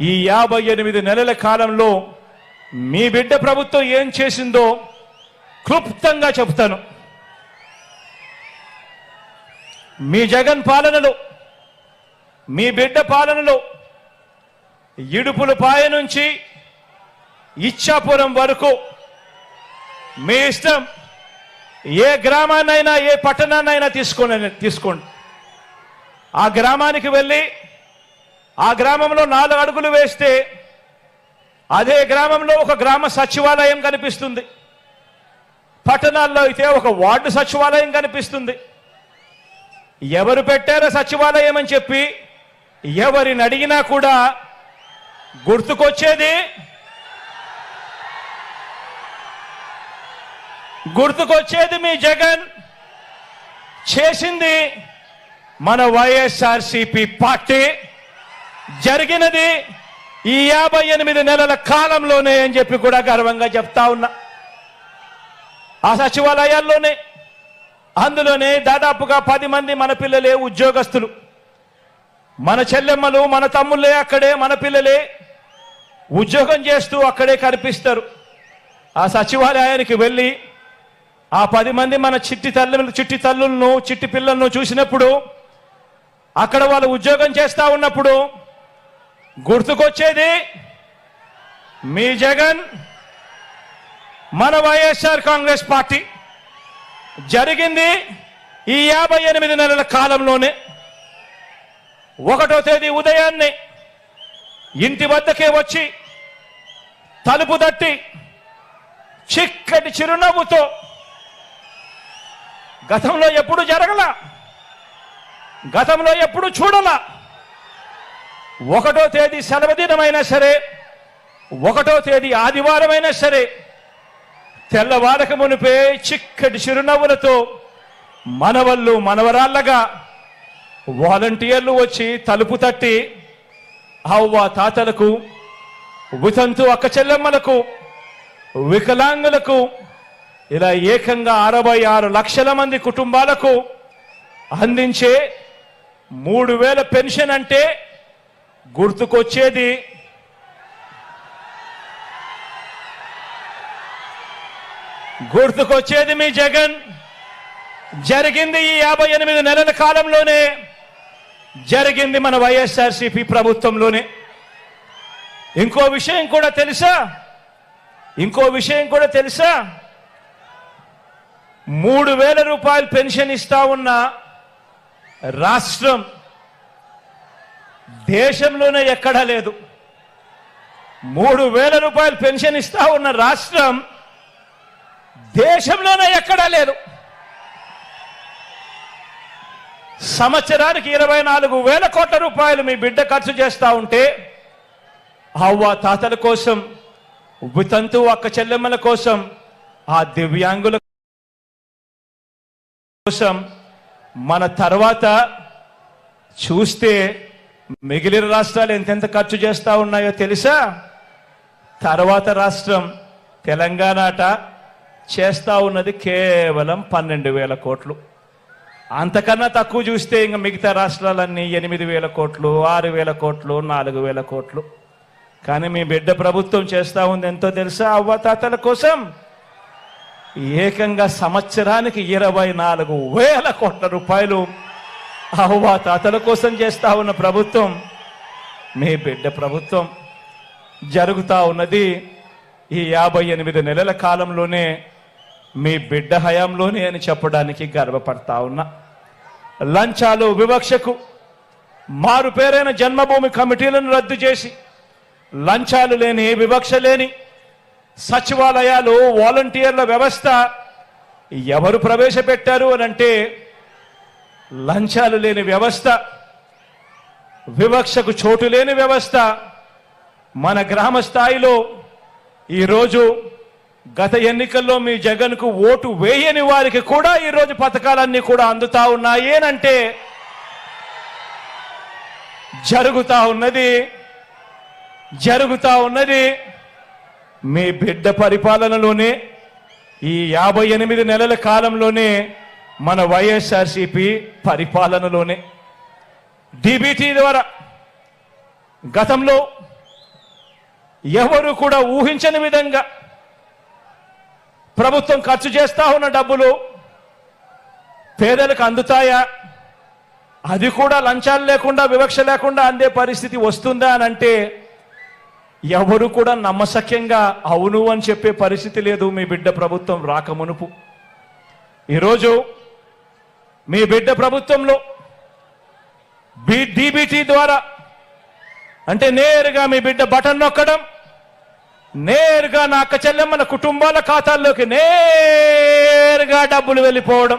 ఈ యాభై ఎనిమిది నెలల కాలంలో మీ బిడ్డ ప్రభుత్వం ఏం చేసిందో క్లుప్తంగా చెప్తాను మీ జగన్ పాలనలో మీ బిడ్డ పాలనలో ఇడుపుల పాయ నుంచి ఇచ్చాపురం వరకు మీ ఇష్టం ఏ గ్రామాన్నైనా ఏ పట్టణాన్నైనా తీసుకోండి తీసుకోండి. ఆ గ్రామానికి వెళ్ళి ఆ గ్రామంలో నాలుగు అడుగులు వేస్తే అదే గ్రామంలో ఒక గ్రామ సచివాలయం కనిపిస్తుంది. పట్టణాల్లో అయితే ఒక వార్డు సచివాలయం కనిపిస్తుంది. ఎవరు పెట్టారో సచివాలయం అని చెప్పి ఎవరిని అడిగినా కూడా గుర్తుకొచ్చేది గుర్తుకొచ్చేది మీ జగన్ చేసింది మన వైఎస్ఆర్సిపి పార్టీ. జరిగినది ఈ యాభై ఎనిమిది నెలల కాలంలోనే అని చెప్పి కూడా గర్వంగా చెప్తా ఉన్నా. ఆ సచివాలయాల్లోనే అందులోనే దాదాపుగా పది మంది మన పిల్లలే ఉద్యోగస్తులు. మన చెల్లెమ్మలు మన తమ్ముళ్ళే అక్కడే మన పిల్లలే ఉద్యోగం చేస్తూ అక్కడే కనిపిస్తారు. ఆ సచివాలయానికి వెళ్ళి ఆ పది మంది మన చిట్టి తల్లు చిట్టి తల్లులను చిట్టి పిల్లలను చూసినప్పుడు అక్కడ వాళ్ళు ఉద్యోగం చేస్తూ ఉన్నప్పుడు గుర్తుకొచ్చేది మీ జగన్ మన వైఎస్ఆర్ కాంగ్రెస్ పార్టీ. జరిగింది ఈ యాభై ఎనిమిది నెలల కాలంలోనే. ఒకటో తేదీ ఉదయాన్నే ఇంటి వద్దకే వచ్చి తలుపు తట్టి చిక్కటి చిరునవ్వుతో గతంలో ఎప్పుడు జరగల గతంలో ఎప్పుడు చూడలా ఒకటో తేదీ సెలవు దినమైనా సరే ఒకటో తేదీ ఆదివారమైనా సరే తెల్లవారక మునిపే చిక్కటి చిరునవ్వులతో మనవళ్ళు మనవరాళ్ళగా వాలంటీర్లు వచ్చి తలుపు తట్టి అవ్వ తాతలకు వితంతు అక్క చెల్లెమ్మలకు వికలాంగులకు ఇలా ఏకంగా అరవై ఆరు లక్షల మంది కుటుంబాలకు అందించే మూడు వేల పెన్షన్ అంటే గుర్తుకొచ్చేది గుర్తుకొచ్చేది మీ జగన్. జరిగింది ఈ యాభై ఎనిమిది నెలల కాలంలోనే. జరిగింది మన వైఎస్ఆర్సీపీ ప్రభుత్వంలోనే. ఇంకో విషయం కూడా తెలుసా? ఇంకో విషయం కూడా తెలుసా? మూడు వేల రూపాయలు పెన్షన్ ఇస్తా ఉన్న రాష్ట్రం దేశంలోనే ఎక్కడా లేదు. మూడు వేల రూపాయలు పెన్షన్ ఇస్తా ఉన్న రాష్ట్రం దేశంలోనే ఎక్కడా లేదు. సంవత్సరానికి ఇరవై నాలుగు వేల కోట్ల రూపాయలు మీ బిడ్డ ఖర్చు చేస్తా ఉంటే అవ్వ తాతల కోసం వితంతు అక్క చెల్లెమ్మల కోసం ఆ దివ్యాంగుల కోసం మన తర్వాత చూస్తే మిగిలిన రాష్ట్రాలు ఎంతెంత ఖర్చు చేస్తూ ఉన్నాయో తెలుసా? తర్వాత రాష్ట్రం తెలంగాణట చేస్తూ ఉన్నది కేవలం పన్నెండు వేల కోట్లు. అంతకన్నా తక్కువ చూస్తే ఇంకా మిగతా రాష్ట్రాలన్నీ ఎనిమిది వేల కోట్లు ఆరు వేల కోట్లు నాలుగు వేల కోట్లు. కానీ మీ బిడ్డ ప్రభుత్వం చేస్తూ ఉంది ఎంతో తెలుసా? అవ్వతాతల కోసం ఏకంగా సంవత్సరానికి ఇరవై నాలుగు వేల కోట్ల రూపాయలు అవ్వతాతల కోసం చేస్తా ఉన్న ప్రభుత్వం మీ బిడ్డ ప్రభుత్వం జరుగుతూ ఉన్నది ఈ యాభై ఎనిమిది నెలల కాలంలోనే మీ బిడ్డ హయాంలోనే అని చెప్పడానికి గర్వపడతా ఉన్నా. లంచాలు వివక్షకు మారు పేరైన జన్మభూమి కమిటీలను రద్దు చేసి లంచాలు లేని వివక్ష లేని సచివాలయాలు వాలంటీర్ల వ్యవస్థ ఎవరు ప్రవేశపెట్టారు అని అంటే లంచాలు లేని వ్యవస్థ వివక్షకు చోటు లేని వ్యవస్థ. మన గ్రామ స్థాయిలో ఈరోజు గత ఎన్నికల్లో మీ జగన్కు ఓటు వేయని వారికి కూడా ఈరోజు పథకాలన్నీ కూడా అందుతా ఉన్నాయి ఏనంటే జరుగుతా ఉన్నది జరుగుతా ఉన్నది. మీ బిడ్డ పరిపాలనలోనే ఈ యాభై ఎనిమిది నెలల కాలంలోనే మన వైఎస్ఆర్సిపి పరిపాలనలోనే. డిబిటీ ద్వారా గతంలో ఎవరు కూడా ఊహించని విధంగా ప్రభుత్వం ఖర్చు చేస్తా ఉన్న డబ్బులు పేదలకు అందుతాయా? అది కూడా లంచాలు లేకుండా వివక్ష లేకుండా అందే పరిస్థితి వస్తుందా అని అంటే ఎవరు కూడా నమ్మసక్యంగా అవును అని చెప్పే పరిస్థితి లేదు మీ బిడ్డ ప్రభుత్వం రాకమునుపు. ఈరోజు మీ బిడ్డ ప్రభుత్వంలో బి డీబీటీ ద్వారా అంటే నేరుగా మీ బిడ్డ బటన్ నొక్కడం నేరుగా నా అక్క చెల్లెమ్మల కుటుంబాల ఖాతాల్లోకి నేరుగా డబ్బులు వెళ్ళిపోవడం.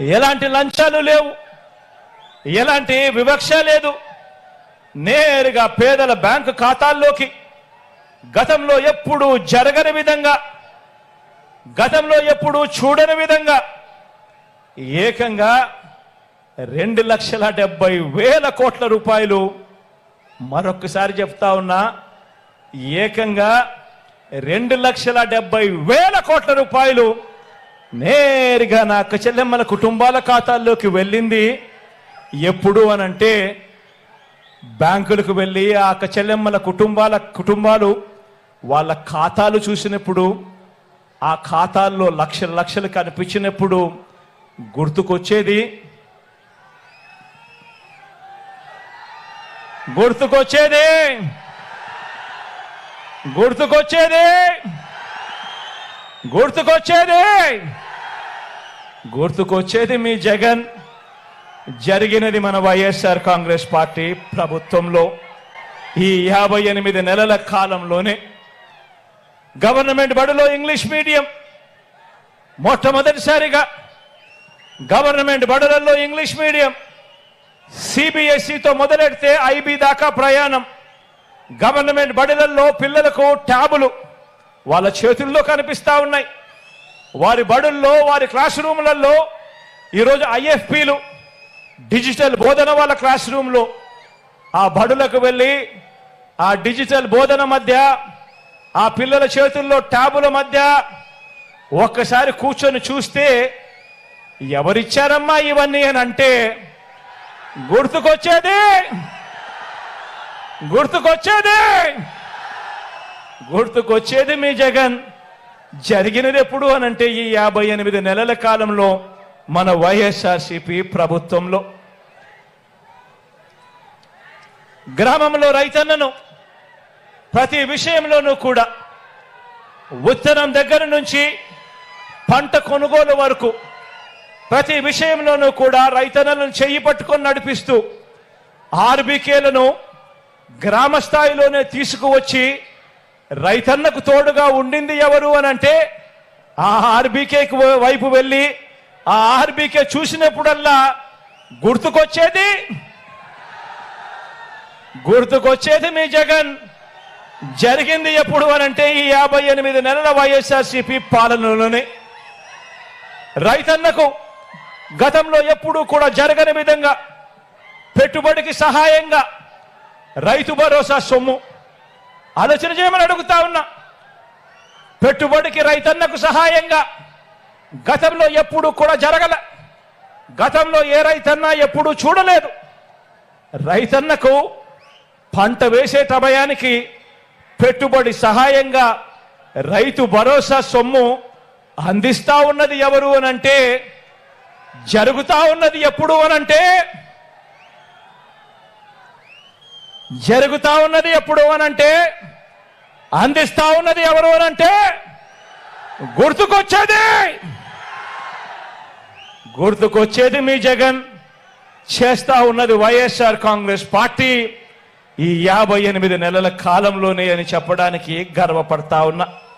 ఎలాంటి లంచాలు లేవు ఎలాంటి వివక్ష లేదు. నేరుగా పేదల బ్యాంకు ఖాతాల్లోకి గతంలో ఎప్పుడూ జరగని విధంగా గతంలో ఎప్పుడూ చూడని విధంగా ఏకంగా రెండు లక్షల డెబ్బై వేల కోట్ల రూపాయలు మరొకసారి చెప్తా ఉన్నా ఏకంగా రెండు లక్షల డెబ్బై వేల కోట్ల రూపాయలు నేరుగా నా అక్క చెల్లెమ్మల కుటుంబాల ఖాతాల్లోకి వెళ్ళింది. ఎప్పుడు అనంటే బ్యాంకులకు వెళ్ళి ఆ అక్క చెల్లెమ్మల కుటుంబాల కుటుంబాలు వాళ్ళ ఖాతాలు చూసినప్పుడు ఆ ఖాతాల్లో లక్షల లక్షలు కనిపించినప్పుడు గుర్తుకొచ్చేది? గుర్తుకొచ్చేది? గుర్తుకొచ్చేది? గుర్తుకొచ్చేది? గుర్తుకొచ్చేది మీ జగన్. జరిగినది మన వైఎస్ఆర్ కాంగ్రెస్ పార్టీ ప్రభుత్వంలో ఈ యాభై ఎనిమిది నెలల కాలంలోనే. గవర్నమెంట్ బడిలో ఇంగ్లీష్ మీడియం. మొట్టమొదటిసారిగా గవర్నమెంట్ బడులలో ఇంగ్లీష్ మీడియం. సిబిఎస్ఈతో మొదలెడితే ఐబీ దాకా ప్రయాణం. గవర్నమెంట్ బడులలో పిల్లలకు ట్యాబులు వాళ్ళ చేతుల్లో కనిపిస్తా ఉన్నాయి. వారి బడుల్లో వారి క్లాస్ రూములలో ఈరోజు ఐఎఫ్పీలు డిజిటల్ బోధన వాళ్ళ క్లాస్ రూమ్లో. ఆ బడులకు వెళ్ళి ఆ డిజిటల్ బోధన మధ్య ఆ పిల్లల చేతుల్లో ట్యాబుల మధ్య ఒక్కసారి కూర్చొని చూస్తే ఎవరిచ్చారమ్మా ఇవన్నీ అని అంటే గుర్తుకొచ్చేది! గుర్తుకొచ్చేది! గుర్తుకొచ్చేది మీ జగన్. జరిగినది ఎప్పుడు అంటే ఈ యాభై ఎనిమిది నెలల కాలంలో మన వైఎస్ఆర్సిపి ప్రభుత్వంలో. గ్రామంలో రైతన్నను ప్రతి విషయంలోనూ కూడా ఉత్తరం దగ్గర నుంచి పంట కొనుగోలు వరకు ప్రతి విషయంలోనూ కూడా రైతన్నలను చెయ్యి పట్టుకొని నడిపిస్తూ ఆర్బీకేలను గ్రామ స్థాయిలోనే తీసుకువచ్చి రైతన్నకు తోడుగా ఉండింది ఎవరు అని అంటే ఆ ఆర్బీకే వైపు వెళ్ళి ఆ ఆర్బీకే చూసినప్పుడల్లా గుర్తుకొచ్చేది? గుర్తుకొచ్చేది మీ జగన్. జరిగింది ఎప్పుడు అనంటే ఈ యాభై ఎనిమిది నెలల వైఎస్ఆర్సీపీ పాలనలోనే. రైతన్నకు గతంలో ఎప్పుడూ కూడా జరగని విధంగా పెట్టుబడికి సహాయంగా రైతు భరోసా సొమ్ము ఆలోచన చేయమని అడుగుతా ఉన్నా. పెట్టుబడికి రైతన్నకు సహాయంగా గతంలో ఎప్పుడు కూడా జరగల గతంలో ఏ రైతన్నా ఎప్పుడూ చూడలేదు. రైతన్నకు పంట వేసే సమయానికి పెట్టుబడి సహాయంగా రైతు భరోసా సొమ్ము అందిస్తా ఉన్నది ఎవరు అనంటే జరుగుతా ఉన్నది ఎప్పుడు అనంటే జరుగుతా ఉన్నది ఎప్పుడు అనంటే అందిస్తా ఉన్నది ఎవరు అనంటే గుర్తుకొచ్చేది! గుర్తుకొచ్చేది మీ జగన్. చేస్తా ఉన్నది వైఎస్ఆర్ కాంగ్రెస్ పార్టీ. ఈ యాభై ఎనిమిది నెలల కాలంలోనే అని చెప్పడానికి గర్వపడతా ఉన్నా.